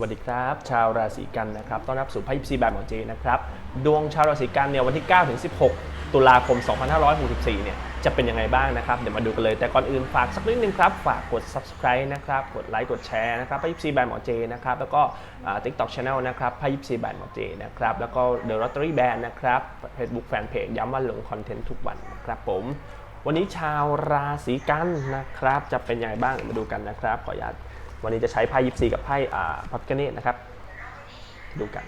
วัสดีครับ ชาวราศีกันนะครับต้อนรับสู่ไพ่ยิปซีแบบหมอเจนะครับดวงชาวราศีกันเนี่ยวันที่ 9 ถึง 16 ตุลาคม 2564 เนี่ยจะเป็นยังไงบ้างนะครับเดี๋ยวมาดูกันเลยแต่ก่อนอื่นฝากสักนิดนึงครับ ฝากกด subscribe นะครับกดไลค์กดแชร์นะครับไพ่ยิปซีแบบหมอเจนะครับแล้วก็ทิกตอกช anel นะครับไพ่ยิปซีแบบหมอเจนะครับแล้วก็ The Lottery Band นะครับ Facebook Fanpage ย้ำว่าลงคอนเทนต์ทุกวันนะครับผมวันนี้ชาวราศีกันนะครับจะเป็นยังไงบ้างมาดูกันนะครับขออนุญาต วันนี้จะใช้ไพ่ยิปซีกับไพ่พับกเนตนะครับ ดูกัน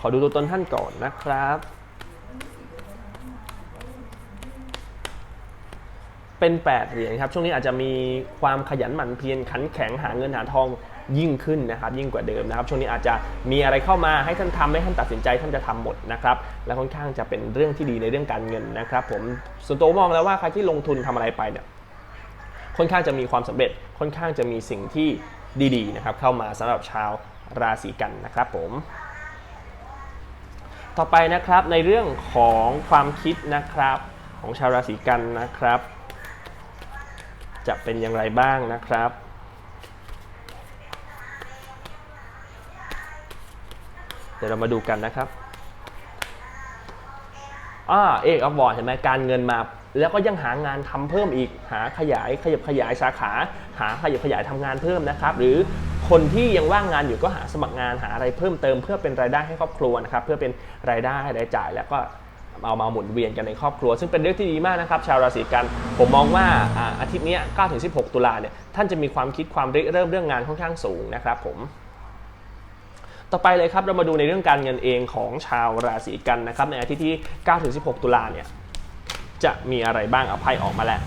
ขอดูตัวตนท่านก่อนนะครับ เป็น 8 เหรียญครับ ช่วงนี้อาจจะมีความขยันหมั่นเพียรขันแข็งหาเงินหาทองยิ่งขึ้นนะครับ ยิ่งกว่าเดิมนะครับ ช่วงนี้อาจจะมีอะไรเข้ามาให้ท่านทำให้ท่านตัดสินใจท่านจะทำหมดนะครับ และค่อนข้างจะเป็นเรื่องที่ดีในเรื่องการเงินนะครับ ผมส่วนตัวมองแล้วว่าใครที่ลงทุนทำอะไรไปเนี่ย ค่อนข้างจะมีความสำเร็จค่อนข้างจะมีสิ่งที่ดีๆนะครับเข้ามาสำหรับชาวราศีกันนะครับผม ต่อไปนะครับในเรื่องของความคิดนะครับของชาวราศีกันนะครับ จะเป็นอย่างไรบ้างนะครับเดี๋ยวเรามาดูกันนะครับ อ่า เอกอวอร์ดเห็นไหมการเงินมา แล้วก็ยังหางานทำเพิ่มอีก หาขยายขยับขยายสาขา หาขยับขยายทำงานเพิ่มนะครับ หรือคนที่ยังว่างงานอยู่ก็หาสมัครงานหาอะไรเพิ่มเติมเพื่อเป็นรายได้ให้ครอบครัวนะครับ เพื่อเป็นรายได้รายจ่ายแล้วก็เอามาหมุนเวียนกันในครอบครัว ซึ่งเป็นเรื่องที่ดีมากนะครับ ชาวราศีกันผมมองว่าอาทิตย์นี้ย9-16 ตุลาเนี่ยท่านจะมีความคิดความริเริ่มเรื่องงานค่อนข้างสูงนะครับ ผมต่อไปเลยครับเรามาดูในเรื่องการเงินเองของชาวราศีกันนะครับในอาทิตย์ที่ 9-16 ตุลาเนี่ย จะมีอะไรบ้างเอาไพ่ออกมาแล้ว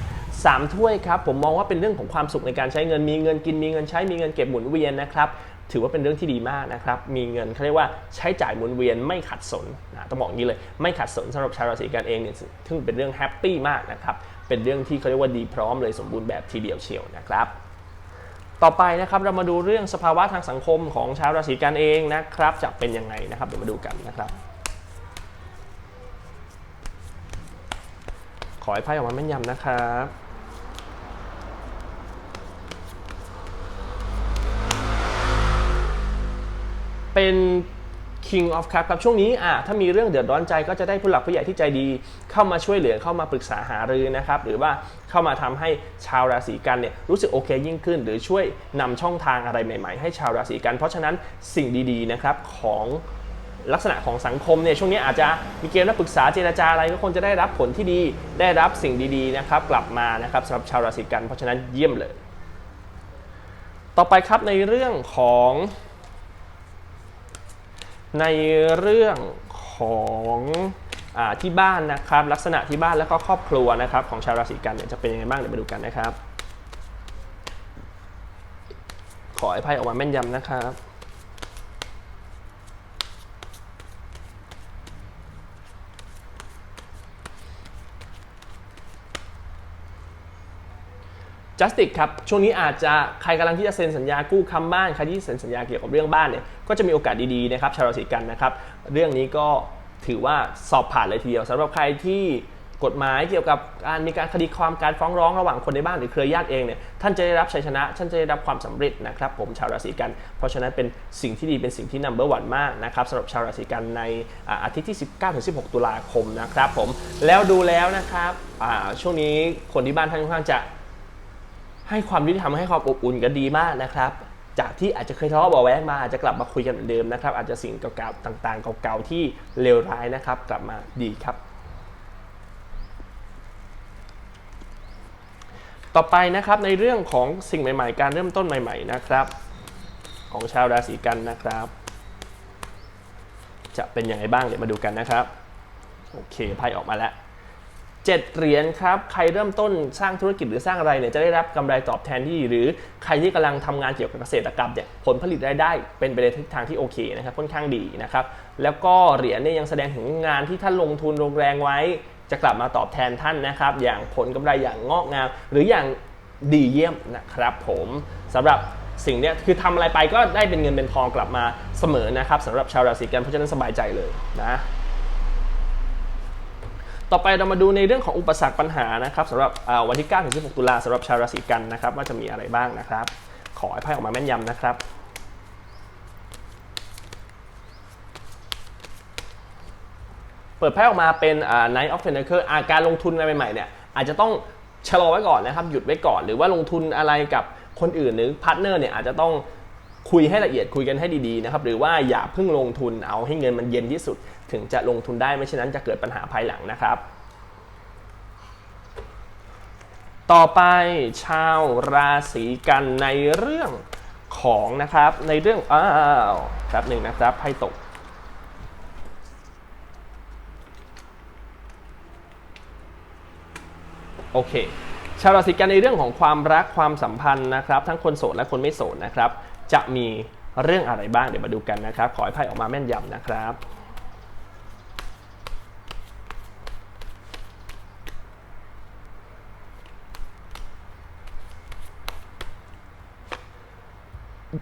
สามถ้วยครับผมมองว่าเป็นเรื่องของความสุขในการใช้เงินมีเงินกินมีเงินใช้มีเงินเก็บหมุนเวียนนะครับถือว่าเป็นเรื่องที่ดีมากนะครับ มีเงินเขาเรียกว่าใช้จ่ายหมุนเวียนไม่ขัดสนนะต้องบอกอย่างนี้เลย ไม่ขัดสนสำหรับชาวราศีกันเองเนี่ยซึ่งเป็นเรื่องแฮปปี้มากนะครับ เป็นเรื่องที่เขาเรียกว่าดีพร้อมเลยสมบูรณ์แบบทีเดียวเชียวนะครับ ต่อไปนะครับเรามาดูเรื่องสภาวะทางสังคมของชาวราศีกันเองนะครับ จะเป็นยังไงนะครับเดี๋ยวมาดูกันนะครับ ขอให้ไพ่ออกมาแม่นยำนะครับเป็น King of Cup ครับช่วงนี้อะถ้ามีเรื่องเดือดร้อนใจก็จะได้ผู้หลักผู้ใหญ่ที่ใจดี เข้ามาช่วยเหลือเข้ามาปรึกษาหารือนะครับ หรือว่าเข้ามาทำให้ชาวราศีกันเนี่ยรู้สึกโอเคยิ่งขึ้น หรือช่วยนำช่องทางอะไรใหม่ ๆ ให้ชาวราศีกัน เพราะฉะนั้นสิ่งดีๆนะครับของ ลักษณะของสังคมเนี่ยช่วงนี้อาจจะมีเกณฑ์รับปรึกษาเจรจาอะไรก็คงจะได้รับผลที่ดี ได้รับสิ่งดีๆนะครับกลับมานะครับสำหรับชาวราศีกัน เพราะฉะนั้นเยี่ยมเลย ต่อไปครับในเรื่องของ ในเรื่องของอที่บ้านนะครับ ลักษณะที่บ้านแล้วก็ครอบครัวนะครับของชาวราศีกันเนี่ยจะเป็นยังไงบ้างเดี๋ยวมาดูกันนะครับ ขอให้ไพ่ออกมาแม่นยำนะครับ จัสติกครับช่วงนี้อาจจะใครกำลังที่จะเซ็นสัญญากู้ค้ำบ้านใครที่เซ็นสัญญาเกี่ยวกับเรื่องบ้านเนี่ยก็จะมีโอกาสดีๆนะครับชาวราศีกันนะครับเรื่องนี้ก็ถือว่าสอบผ่านเลยทีเดียวสำหรับใครที่กฎหมายเกี่ยวกับการมีการคดีความการฟ้องร้องระหว่างคนในบ้านหรือเครือญาติเองเนี่ยท่านจะได้รับชัยชนะ ท่านจะได้รับความสำเร็จนะครับ ผมชาวราศีกัน เพราะฉะนั้นเป็นสิ่งที่ดีเป็นสิ่งที่ number one มากนะครับสำหรับชาวราศีกันในอาทิตย์ที่ 19-16 ตุลาคมนะครับผมแล้วดูแล้วนะครับช่วงนี้คนที่บ้านท่านค่อนข้างจะ ให้ความยุติธรรมให้ความอบอุ่นกันดีมากนะครับ จากที่อาจจะเคยทะเลาะเบาแวงมาอาจจะกลับมาคุยกันเหมือนเดิมนะครับ อาจจะสิ่งเก่าๆต่างๆเก่าๆที่เลวร้ายนะครับ กลับมาดีครับ ต่อไปนะครับในเรื่องของสิ่งใหม่ๆ การเริ่มต้นใหม่ ๆนะครับ ของชาวราศีกันนะครับ จะเป็นยังไงบ้างเดี๋ยวมาดูกันนะครับโอเคไพ่ออกมาแล้ว เจ็ดเหรียญครับ ใครเริ่มต้นสร้างธุรกิจหรือสร้างอะไรเนี่ยจะได้รับกำไรตอบแทนที่ดีหรือใครที่กำลังทำงานเกี่ยวกับเกษตรกรรมเนี่ยผลผลิตรายได้เป็นไปในทิศทางที่โอเคนะครับค่อนข้างดีนะครับแล้วก็เหรียญเนี่ยยังแสดงถึงงานที่ท่านลงทุนลงแรงไว้ จะกลับมาตอบแทนท่านนะครับอย่างผลกำไรอย่างงอกงามหรืออย่างดีเยี่ยมนะครับผมสำหรับสิ่งเนี้ยคือทำอะไรไปก็ได้เป็นเงินเป็นทองกลับมาเสมอนะครับสำหรับชาวราศีกันเพราะฉะนั้นสบายใจเลยนะ ต่อไปเรามาดูในเรื่องของอุปสรรคปัญหานะครับสำหรับวันที่9ถึง16ตุลาสำหรับชาวราศีกันนะครับ ว่าจะมีอะไรบ้างนะครับ ขอให้ไพ่ออกมาแม่นยำนะครับเปิดไพ่ออกมาเป็น Knight of Pentacles อาการลงทุนอะไรใหม่ๆเนี่ยอาจจะต้องชะลอไว้ก่อนนะครับ หยุดไว้ก่อน หรือว่าลงทุนอะไรกับคนอื่นหรือพาร์ทเนอร์เนี่ยอาจจะต้อง คุยให้ละเอียดคุยกันให้ดีๆนะครับหรือว่าอย่าเพิ่งลงทุนเอาให้เงินมันเย็นที่สุด ถึงจะลงทุนได้ไม่เช่นนั้นจะเกิดปัญหาภายหลังนะครับ ต่อไปชาวราศีกันในเรื่องของนะครับในเรื่องอ้าวครับหนึ่งนะครับไพ่ตกโอเคชาวราศีกันในเรื่องของความรักความสัมพันธ์นะครับ ทั้งคนโสดและคนไม่โสดนะครับ จะมีเรื่องอะไรบ้างเดี๋ยวมาดูกันนะครับ ขอให้ไพ่ออกมาแม่นยำนะครับ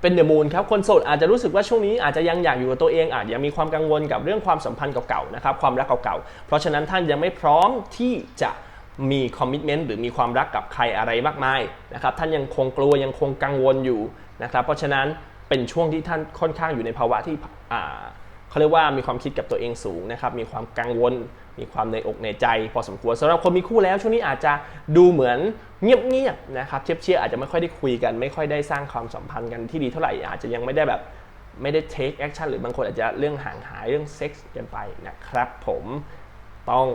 เป็นเดอะมูนครับคนโสดอาจจะรู้สึกว่าช่วงนี้อาจจะยังอยากอยู่กับตัวเองอาจยังมีความกังวลกับเรื่องความสัมพันธ์เก่าๆนะครับความรักเก่าๆเพราะฉะนั้นท่านยังไม่พร้อมที่จะ มีคอมมิชเมนต์หรือมีความรักกับใครอะไรมากมายนะครับท่านยังคงกลัวยังคงกังวลอยู่นะครับเพราะฉะนั้นเป็นช่วงที่ท่านค่อนข้างอยู่ในภาวะที่เขาเรียกว่ามีความคิดกับตัวเองสูงนะครับมีความกังวล มีความในอกในใจ พอสมควรสำหรับคนมีคู่แล้ว ช่วงนี้อาจจะดูเหมือนเงียบๆนะครับเชียบเชียอาจจะไม่ค่อยได้คุยกัน ไม่ค่อยได้สร้างความสัมพันธ์กันที่ดีเท่าไหร่อาจจะยังไม่ได้แบบไม่ได้ take action หรือบางคนอาจจะเรื่องห่างหายเรื่องเซ็กส์กันไปนะครับผมต้อง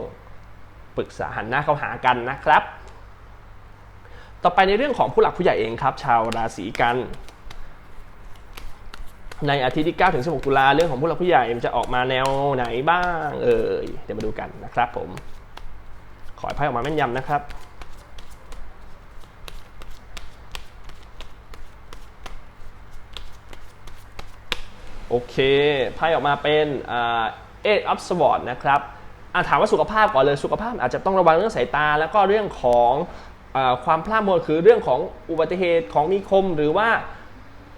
ปรึกษาหันหน้าเข้าหากันนะครับ ต่อไปในเรื่องของผู้หลักผู้ใหญ่เองครับ ชาวราศีกัน ในอาทิตย์ที่9ถึง16ตุลาเรื่องของผู้หลักผู้ใหญ่จะออกมาแนวไหนบ้าง เอ่ยเดี๋ยวมาดูกันนะครับ ผม ขอให้ไพ่ออกมาแม่นยำนะครับโอเค ไพ่ออกมาเป็นเอ็ดอัพสวอตนะครับ อะถามว่าสุขภาพก่อนเลยสุขภาพอาจจะต้องระวังเรื่องสายตา แล้วก็เรื่องของอความพลาดมลคือเรื่องของอุบัติเหตุของมีคมหรือว่า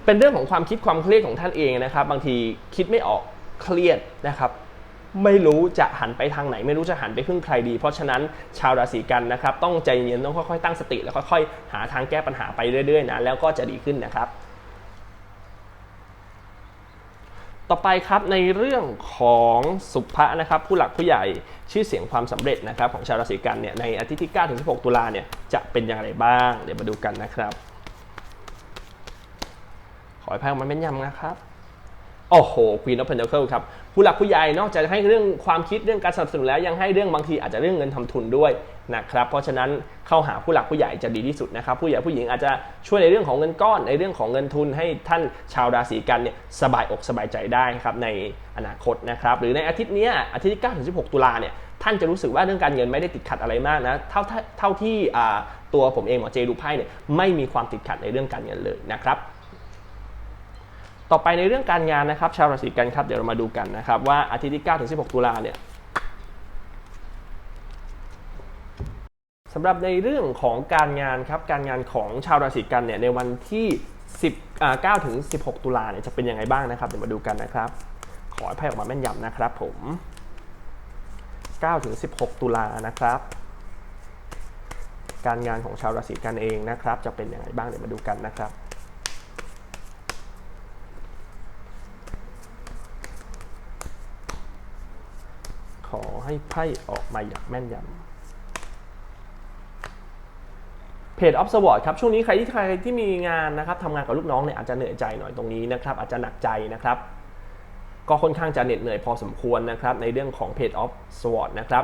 เป็นเรื่องของความคิดความเครียดของท่านเองนะครับ บางทีคิดไม่ออกเครียดนะครับไม่รู้จะหันไปทางไหน ไม่รู้จะหันไปพึ่งใครดี เพราะฉะนั้นชาวราศีกันนะครับ ต้องใจเย็นต้องค่อยๆตั้งสติ แล้วค่อยๆหาทางแก้ปัญหาไปเรื่อยๆนะแล้วก็จะดีขึ้นนะครับ ต่อไปครับในเรื่องของสุภะนะครับผู้หลักผู้ใหญ่ชื่อเสียงความสำเร็จนะครับของชาวราศีกันเนี่ยในอาทิตย์ที่9ถึง16 ตุลาเนี่ยจะเป็นอย่างไรบ้าง เดี๋ยวมาดูกันนะครับ ขอให้พ่ออกมาแม่นยำนะครับ โอ้โห Queen of Pentacle ครับ ผู้หลักผู้ใหญ่นอกจากให้เรื่องความคิดเรื่องการสนับสนุนแล้วยังให้เรื่องบางทีอาจจะเรื่องเงินทำทุนด้วยนะครับ เพราะฉะนั้นเข้าหาผู้หลักผู้ใหญ่จะดีที่สุดนะครับ ผู้ใหญ่ผู้หญิงอาจจะช่วยในเรื่องของเงินก้อนในเรื่องของเงินทุนให้ท่านชาวราศีกันเนี่ยสบายอกสบายใจได้ครับในอนาคตนะครับ หรือในอาทิตย์นี้อาทิตย์ที่9ถึง16 ตุลาเนี่ยท่านจะรู้สึกว่าเรื่องการเงินไม่ได้ติดขัดอะไรมากนะเท่าเท่าที่ตัวผมเองหมอเจดูไพ่เนี่ยไม่มีความติดขัดในเรื่องการเงินเลยนะครับ ต่อไปในเรื่องการงานนะครับ ชาวราศีกันครับเดี๋ยวเรามาดูกันนะครับ ว่าอาทิตย์ที่9ถึง16 ตุลาเนี่ยสำหรับในเรื่องของการงานครับการงานของชาวราศีกันเนี่ยในวันที่ 10อ่า9ถึง 16 ตุลาเนี่ยจะเป็นยังไงบ้างนะครับเดี๋ยวมาดูกันนะครับ ขอให้ไพ่ออกมาแม่นยำนะครับผม 9 ถึง 16 ตุลานะครับ การงานของชาวราศีกันเองนะครับ จะเป็นยังไงบ้างเดี๋ยวมาดูกันนะครับ ขอให้ไพ่ออกมาอย่างแม่นยำเพจออฟสวอร์ดครับช่วงนี้ใครที่ใครที่มีงานนะครับทำงานกับลูกน้องเนี่ยอาจจะเหนื่อยใจหน่อยตรงนี้นะครับ อาจจะหนักใจนะครับ ก็ค่อนข้างจะเหน็ดเหนื่อยพอสมควรนะครับ ในเรื่องของเพจออฟสวอร์ดนะครับ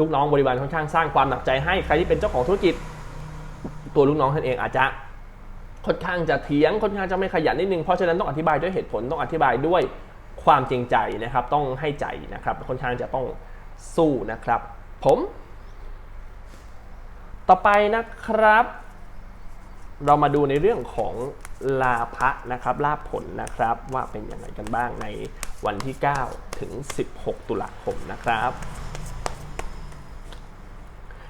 ลูกน้องบริวารค่อนข้างสร้างความหนักใจให้ใครที่เป็นเจ้าของธุรกิจ ตัวลูกน้องท่านเองอาจจะค่อนข้างจะเถียงค่อนข้างจะไม่ขยันนิดนึงเพราะฉะนั้นต้องอธิบายด้วยเหตุผลต้องอธิบายด้วย ความจริงใจนะครับ ต้องให้ใจนะครับค่อนข้างจะต้องสู้นะครับ ผม ต่อไปนะครับ เรามาดูในเรื่องของลาภะนะครับลาภผลนะครับว่าเป็นยังไงกันบ้างในวันที่ 9 ถึง 16 ตุลาคมนะครับ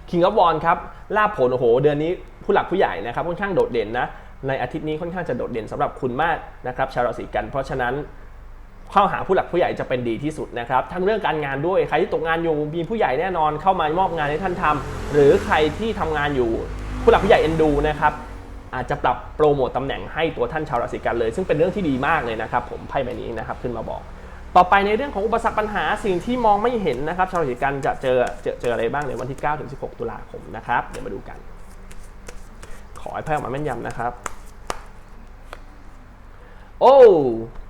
King of w a n ครับลาภผลโอ้โห เดือนนี้ผู้หลักผู้ใหญ่นะครับค่อนข้างโดดเด่นนะในอาทิตย์นี้ค่อนข้างจะโดดเด่นสำหรับคุณมากนะครับ ชาวราศีกันเพราะฉะนั้น เข้าหาผู้หลักผู้ใหญ่จะเป็นดีที่สุดนะครับ ทั้งเรื่องการงานด้วยใครที่ตกงานอยู่มีผู้ใหญ่แน่นอนเข้ามามอบงานให้ท่านทำหรือใครที่ทำงานอยู่ ผู้หลักผู้ใหญ่เอ็นดูนะครับอาจจะปรับโปรโมตตำแหน่งให้ตัวท่านชาวราศีกันเลย ซึ่งเป็นเรื่องที่ดีมากเลยนะครับ ผมไพ่ใบนี้นะครับขึ้นมาบอก ต่อไปในเรื่องของอุปสรรคปัญหาสิ่งที่มองไม่เห็นนะครับ ชาวราศีกันจะเจอเจอเจออะไรบ้างในวันที่9ถึง16 ตุลาคมนะครับเดี๋ยวมาดูกัน ขอให้ไพ่ออกมาแม่นยำนะครับ โอ้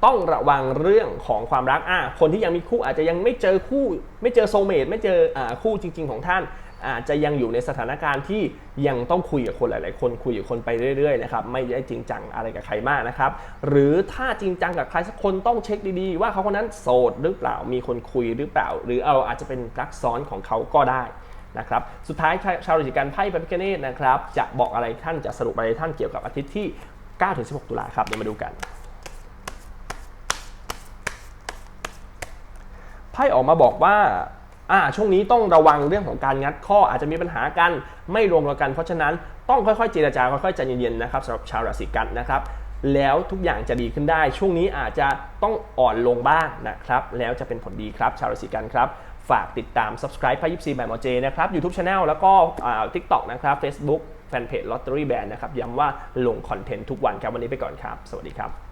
ต้องระวังเรื่องของความรักอะคนที่ยังมีคู่อาจจะยังไม่เจอคู่ ไม่เจอโซเมตไม่เจออ่าคู่จริง ๆ ของท่าน อาจจะยังอยู่ในสถานการณ์ที่ยังต้องคุยกับคนหลาย ๆ คนคุยกับคนไปเรื่อย ๆ นะครับ ไม่ได้จริงจังอะไรกับใครมากนะครับ หรือถ้าจริงจังกับใครสักคนต้องเช็คดีๆ ว่าเขาคนนั้นโสดหรือเปล่ามีคนคุยหรือเปล่า หรือเอาอาจจะเป็นรักซ้อนของเขาก็ได้นะครับสุดท้ายชาวราศีกันไพ่พระพิฆเนศนะครับ จะบอกอะไรท่านจะสรุปอะไรท่านเกี่ยวกับอาทิตย์ที่ 9-16 ตุลาครับเดี๋ยวมาดูกัน ไพ่ออกมาบอกว่าอ่าช่วงนี้ต้องระวังเรื่องของการงัดข้ออาจจะมีปัญหากันไม่รวมตัวกัน เพราะฉะนั้นต้องค่อยๆเจรจาค่อยๆใจเย็นๆนะครับสำหรับชาวราศีกันนะครับแล้วทุกอย่างจะดีขึ้นได้ ช่วงนี้อาจจะต้องอ่อนลงบ้างนะครับ แล้วจะเป็นผลดีครับ ชาวราศีกันครับ ฝากติดตาม subscribe ไพ่ยิปซีแบบหมอเจนะครับ YouTube Channel แล้วก็อ่า TikTok นะครับ Facebook แฟนเพจ Lottery Band นะครับ ย้ำว่าลงคอนเทนต์ทุกวันครับ วันนี้ไปก่อนครับ สวัสดีครับ